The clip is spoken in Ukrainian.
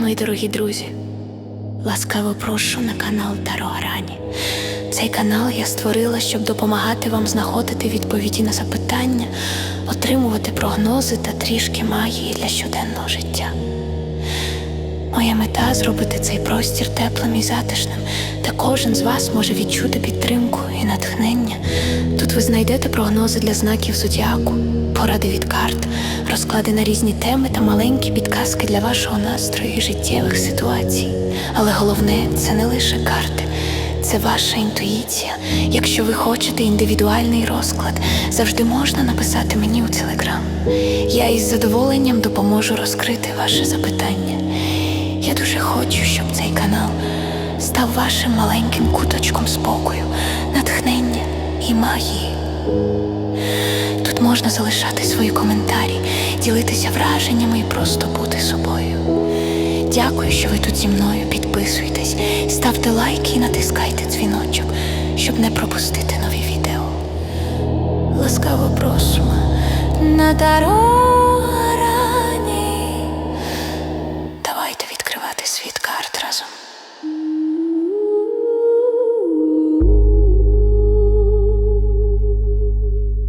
мої дорогі друзі. Ласкаво прошу на канал Таро Грані. Цей канал я створила, щоб допомагати вам знаходити відповіді на запитання, отримувати прогнози та трішки магії для щоденного життя. Моя мета зробити цей простір теплим і затишним, де кожен з вас може відчути підтримку і натхнення. Ви знайдете прогнози для знаків зодіаку, поради від карт, розклади на різні теми та маленькі підказки для вашого настрою і життєвих ситуацій. Але головне це не лише карти. Це ваша інтуїція. Якщо ви хочете індивідуальний розклад, завжди можна написати мені у телеграм. Я із задоволенням допоможу розкрити ваше запитання. Я дуже хочу, щоб цей канал став вашим маленьким куточком спокою, і магії. Тут можна залишати свої коментарі, ділитися враженнями і просто бути собою. Дякую, що ви тут зі мною. Підписуйтесь, ставте лайки і натискайте дзвіночок, щоб не пропустити нові відео. Ласкаво просимо на дорогу.